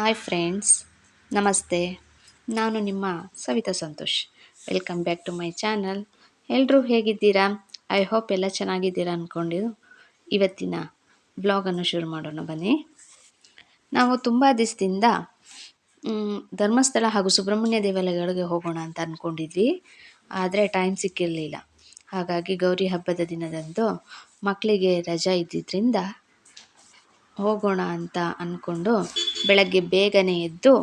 Hi friends ನಮಸ್ತೆ. ನಾನು ನಿಮ್ಮ Savita Santosh. Welcome back to my channel ಎಲ್ಲರೂ ಹೇಗಿದ್ದೀರಾ? ಐ ಹೋಪ್ ಎಲ್ಲ ಚೆನ್ನಾಗಿದ್ದೀರಾ ಅಂದ್ಕೊಂಡಿದ್ದು ಇವತ್ತಿನ ಬ್ಲಾಗನ್ನು ಶುರು ಮಾಡೋಣ ಬನ್ನಿ. ನಾವು ತುಂಬ ದಿವಸದಿಂದ ಧರ್ಮಸ್ಥಳ ಹಾಗೂ ಸುಬ್ರಹ್ಮಣ್ಯ ದೇವಾಲಯಗಳಿಗೆ ಹೋಗೋಣ ಅಂತ ಅಂದ್ಕೊಂಡಿದ್ವಿ ಆದರೆ ಟೈಮ್ ಸಿಕ್ಕಿರಲಿಲ್ಲ. ಹಾಗಾಗಿ ಗೌರಿ ಹಬ್ಬದ ದಿನದಂದು ಮಕ್ಕಳಿಗೆ ರಜಾ ಇದ್ದಿದ್ದರಿಂದ ಹೋಗೋಣ ಅಂತ ಅಂದ್ಕೊಂಡು ಬೆಳಗ್ಗೆ ಬೇಗನೆ ಎದ್ದು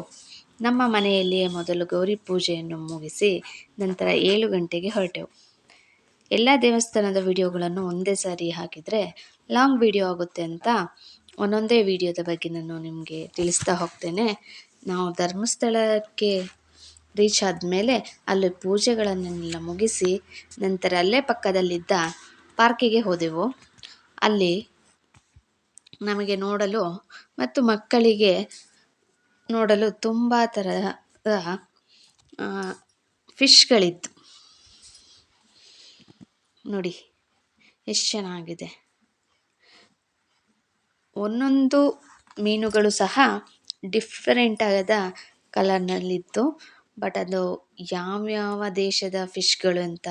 ನಮ್ಮ ಮನೆಯಲ್ಲಿಯೇ ಮೊದಲು ಗೌರಿ ಪೂಜೆಯನ್ನು ಮುಗಿಸಿ ನಂತರ ಏಳು ಗಂಟೆಗೆ ಹೊರಟೆವು. ಎಲ್ಲ ದೇವಸ್ಥಾನದ ವಿಡಿಯೋಗಳನ್ನು ಒಂದೇ ಸಾರಿ ಹಾಕಿದರೆ ಲಾಂಗ್ ವಿಡಿಯೋ ಆಗುತ್ತೆ ಅಂತ ಒಂದೊಂದೇ ವಿಡಿಯೋದ ಬಗ್ಗೆ ನಾನು ನಿಮಗೆ ತಿಳಿಸ್ತಾ ಹೋಗ್ತೇನೆ. ನಾವು ಧರ್ಮಸ್ಥಳಕ್ಕೆ ರೀಚ್ ಆದಮೇಲೆ ಅಲ್ಲಿ ಪೂಜೆಗಳನ್ನೆಲ್ಲ ಮುಗಿಸಿ ನಂತರ ಅಲ್ಲೇ ಪಕ್ಕದಲ್ಲಿದ್ದ ಪಾರ್ಕಿಗೆ ಹೋದೆವು. ಅಲ್ಲಿ ನಮಗೆ ನೋಡಲು ಮತ್ತು ಮಕ್ಕಳಿಗೆ ನೋಡಲು ತುಂಬ ಥರದ ಫಿಶ್ಗಳಿತ್ತು. ನೋಡಿ, ಎಷ್ಟು ಚೆನ್ನಾಗಿದೆ. ಒಂದೊಂದು ಮೀನುಗಳು ಸಹ ಡಿಫ್ರೆಂಟ್ ಆದ ಕಲರ್ನಲ್ಲಿತ್ತು ಬಟ್ ಅದು ಯಾವ್ಯಾವ ದೇಶದ ಫಿಶ್ಗಳು ಅಂತ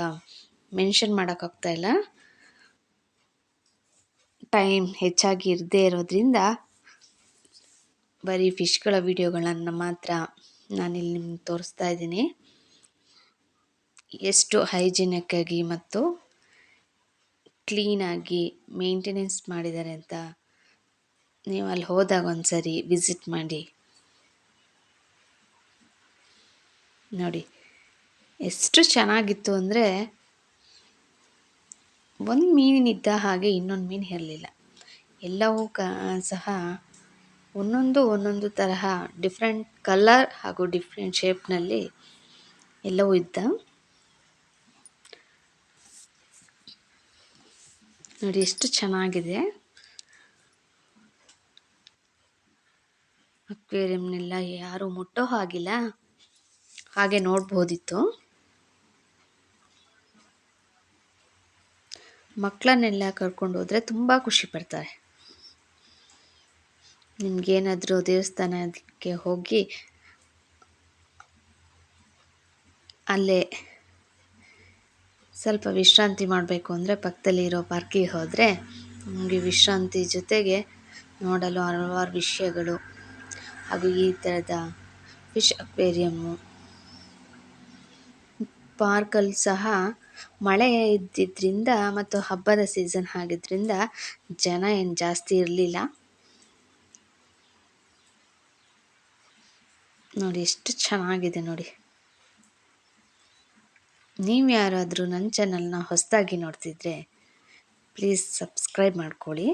ಮೆನ್ಷನ್ ಮಾಡೋಕ್ಕಾಗ್ತಾ ಇಲ್ಲ. ಟೈಮ್ ಹೆಚ್ಚಾಗಿ ಇರದೇ ಇರೋದ್ರಿಂದ ಬರೀ ಫಿಶ್ಗಳ ವಿಡಿಯೋಗಳನ್ನು ಮಾತ್ರ ನಾನಿಲ್ಲಿ ನಿಮ್ಗೆ ತೋರಿಸ್ತಾ ಇದ್ದೀನಿ. ಎಷ್ಟು ಹೈಜಿನಿಕ್ಕಾಗಿ ಮತ್ತು ಕ್ಲೀನಾಗಿ ಮೇಂಟೆನೆನ್ಸ್ ಮಾಡಿದ್ದಾರೆ ಅಂತ ನೀವು ಅಲ್ಲಿ ಹೋದಾಗ ಒಂದು ಸರಿ ವಿಸಿಟ್ ಮಾಡಿ. ನೋಡಿ, ಎಷ್ಟು ಚೆನ್ನಾಗಿತ್ತು ಅಂದರೆ ಒಂದು ಮೀನಿನಿದ್ದ ಹಾಗೆ ಇನ್ನೊಂದು ಮೀನು ಇರಲಿಲ್ಲ. ಎಲ್ಲವೂ ಕ, ಸಹ ಒಂದೊಂದು ಒಂದೊಂದು ತರಹ ಡಿಫ್ರೆಂಟ್ ಕಲರ್ ಹಾಗೂ ಡಿಫ್ರೆಂಟ್ ಶೇಪ್ನಲ್ಲಿ ಎಲ್ಲವೂ ಇದ್ದ. ನೋಡಿ ಎಷ್ಟು ಚೆನ್ನಾಗಿದೆ. ಅಕ್ವೇರಿಯಂನೆಲ್ಲ ಯಾರು ಮುಟ್ಟೋ ಹಾಗಿಲ್ಲ. ಹಾಗೆ ನೋಡ್ಬೋದಿತ್ತು. ಮಕ್ಕಳನ್ನೆಲ್ಲ ಕರ್ಕೊಂಡು ಹೋದರೆ ತುಂಬ ಖುಷಿ ಪಡ್ತಾರೆ. ನಿಮಗೇನಾದರೂ ದೇವಸ್ಥಾನಕ್ಕೆ ಹೋಗಿ ಅಲ್ಲೇ ಸ್ವಲ್ಪ ವಿಶ್ರಾಂತಿ ಮಾಡಬೇಕು ಅಂದರೆ ಪಕ್ಕದಲ್ಲಿರೋ ಪಾರ್ಕಿಗೆ ಹೋದರೆ ನಮಗೆ ವಿಶ್ರಾಂತಿ ಜೊತೆಗೆ ನೋಡಲು ಹಲವಾರು ವಿಷಯಗಳು ಹಾಗೂ ಈ ಥರದ ಫಿಶ್ ಅಕ್ವೇರಿಯಮ್ಮು ಪಾರ್ಕಲ್ಲಿ ಸಹ ಮಳೆ ಇದ್ದಿದ್ದರಿಂದ ಮತ್ತು ಹಬ್ಬದ ಸೀಸನ್ ಆಗಿದ್ದರಿಂದ ಜನ ಏನು ಜಾಸ್ತಿ ಇರಲಿಲ್ಲ. ನೋಡಿ ಎಷ್ಟು ಚೆನ್ನಾಗಿದೆ ನೋಡಿ. ನೀವು ಯಾರಾದರೂ ನನ್ನ ಚಾನಲ್ನ ಹೊಸದಾಗಿ ನೋಡ್ತಿದ್ರೆ ಪ್ಲೀಸ್ ಸಬ್ಸ್ಕ್ರೈಬ್ ಮಾಡ್ಕೊಳ್ಳಿ.